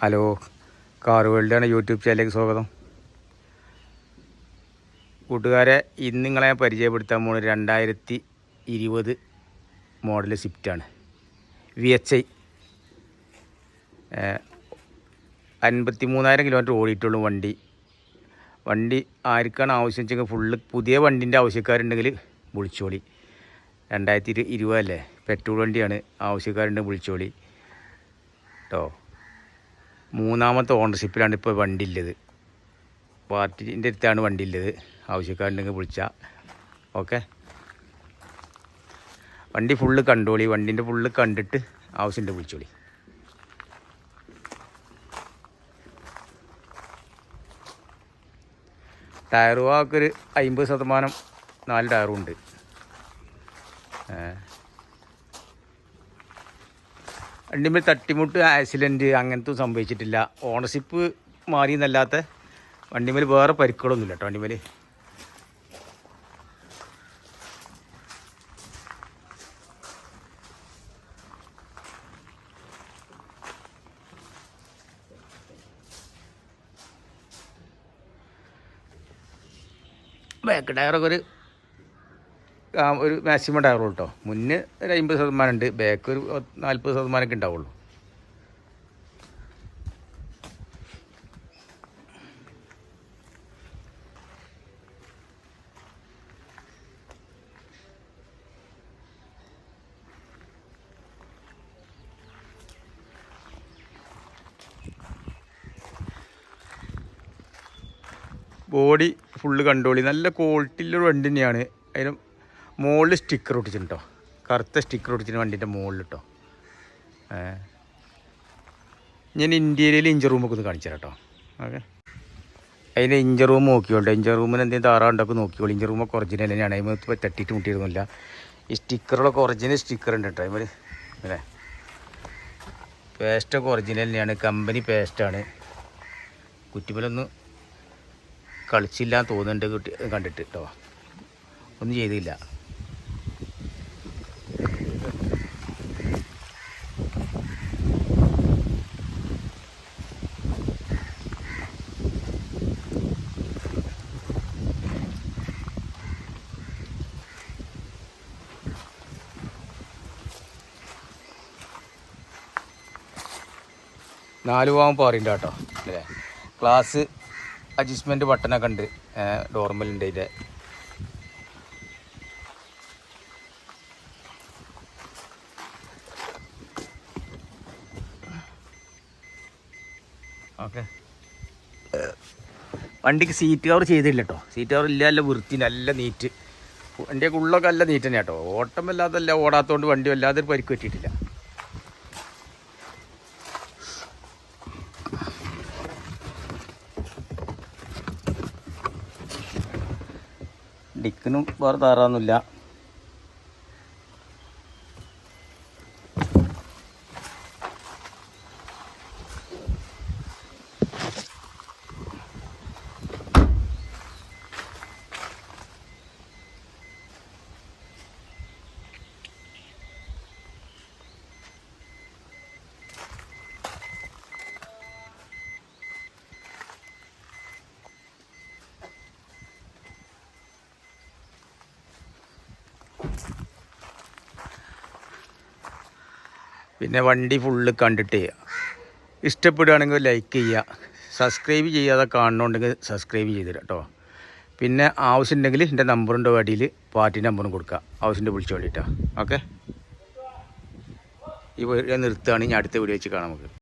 Hello car വേൾഡാണ് YouTube ചാനലിലേക്ക് സ്വാഗതം. കൂട്ടുകാരെ ഇന്ന് നിങ്ങളെ പരിചയപ്പെടുത്താൻ പോകുന്നത് രണ്ടായിരത്തി ഇരുപത് മോഡൽ സ്വിഫ്റ്റാണ്. വി എച്ച് ഐ അൻപത്തി മൂന്നായിരം കിലോമീറ്റർ ഓടിയിട്ടുള്ളൂ വണ്ടി. വണ്ടി ആർക്കാണ് ആവശ്യം വെച്ചെങ്കിൽ ഫുള്ള് പുതിയ വണ്ടിന്റെ ആവശ്യക്കാരുണ്ടെങ്കിൽ വിളിച്ചോളി. രണ്ടായിരത്തി ഇരു ഇരുപതല്ലേ? പെട്രോൾ വണ്ടിയാണ് ആവശ്യക്കാരുണ്ടെങ്കിൽ വിളിച്ചോളി. കേട്ടോ മൂന്നാമത്തെ ഓണർഷിപ്പിലാണ് ഇപ്പോൾ വണ്ടി ഉള്ളത് പാർട്ടിന്റെ അടുത്താണ് വണ്ടി ഉള്ളത് ആവശ്യക്കാരുണ്ടെങ്കിൽ വിളിച്ചാൽ ഓക്കെ? വണ്ടി ഫുള്ള് കണ്ടോളി. വണ്ടീന്റെ ഫുള്ള് കണ്ടിട്ട് ആവശ്യമുണ്ട് വിളിച്ചോളി. ടയർ വാക്കൊരു അമ്പത് ശതമാനം നാല് ടയറും ഉണ്ട്. വണ്ടിമേൽ തട്ടിമുട്ട് ആക്സിഡന്റ് അങ്ങനത്തെ സംഭവിച്ചിട്ടില്ല. ഓണർഷിപ്പ് മാറി എന്നല്ലാത്ത വണ്ടിമേൽ വേറെ പരിക്കുകളൊന്നുമില്ല കേട്ടോ വണ്ടിമേൽ ബാക്ക് ടയറൊക്കെ ഒരു ഒരു മാക്സിമം ഉണ്ടാവുള്ളൂ കേട്ടോ. മുന്നേ ഒരു അമ്പത് ശതമാനം ഉണ്ട് ബാക്ക് ഒരു നാൽപ്പത് ശതമാനമൊക്കെ ഉണ്ടാവുള്ളൂ. ബോഡി ഫുള്ള് കണ്ടോളി നല്ല ക്വാളിറ്റിയിലുള്ള വണ്ടി തന്നെയാണ്. അതിന് മുകളിൽ സ്റ്റിക്കർ ഒട്ടിച്ചിട്ടുണ്ട് കേട്ടോ കറുത്ത സ്റ്റിക്കർ ഒട്ടിച്ചിട്ട് വണ്ടീന്റെ മുകളിൽ കേട്ടോ ഞാൻ ഇന്ത്യയിൽ ഇഞ്ചർ റൂമൊക്കെ ഒന്ന് കാണിച്ചു തരാം കേട്ടോ ഓക്കെ. അതിന്റെ ഇഞ്ചർ റൂം നോക്കിയോണ്ട് ഇഞ്ചർ റൂമിന് എന്തെങ്കിലും താറാണ്ടൊക്കെ നോക്കിയോളൂ ഇഞ്ചർ റൂമൊക്കെ ഒറിജിനൽ തന്നെയാണ്. അതിന് തട്ടിയിട്ട് മുട്ടിയിരുന്നില്ല. ഈ സ്റ്റിക്കറുകളൊക്കെ ഒറിജിനൽ സ്റ്റിക്കർ ഉണ്ട് കേട്ടോ അതിന് അല്ലേ പേസ്റ്റൊക്കെ ഒറിജിനൽ തന്നെയാണ്. കമ്പനി പേസ്റ്റാണ് കുറ്റിമലൊന്നും കളിച്ചില്ല തോന്നുന്നുണ്ട് കണ്ടിട്ട് കേട്ടോ ഒന്നും ചെയ്തില്ല. നാല് പോകാൻ പോറിന്റെ കേട്ടോ. അല്ലേ? ക്ലാസ് അഡ്ജസ്റ്റ്മെന്റ് ബട്ടനൊക്കെ ഉണ്ട്. ഡോർമലുണ്ട് ഇതിന്റെ. ഓക്കെ. വണ്ടിക്ക് സീറ്റ് കവർ ചെയ്തില്ല കേട്ടോ. സീറ്റ് കവർ ഇല്ല നല്ല വൃത്തി നല്ല നീറ്റ്. വണ്ടിയൊക്കെ ഉള്ളൊക്കെ നല്ല നീറ്റ് തന്നെ കേട്ടോ. ഓട്ടം വല്ലാതല്ല ഓടാത്തതുകൊണ്ട് വണ്ടി വല്ലാതെ പരിക്ക് പറ്റിയിട്ടില്ല. ഡിക്കിനും വേറെ താറാന്നില്ല പിന്നെ വണ്ടി ഫുള്ള് കണ്ടിട്ട് ഇഷ്ടപ്പെടുകയാണെങ്കിൽ ലൈക്ക് ചെയ്യുക. സബ്സ്ക്രൈബ് ചെയ്യാതെ കാണുന്നുണ്ടെങ്കിൽ സബ്സ്ക്രൈബ് ചെയ്തു കേട്ടോ പിന്നെ ആവശ്യമുണ്ടെങ്കിൽ എന്റെ നമ്പറിന്റെ വടിയിൽ പാർട്ടി നമ്പറും കൊടുക്കുക ആവശ്യത്തിന്റെ വിളിച്ചു വേണ്ടിയിട്ടാണ് ഓക്കെ ഈ വീഡിയോ നിർത്തുകയാണ്. ഞാൻ അടുത്ത വീഡിയോ വെച്ച് കാണാം നമുക്ക്.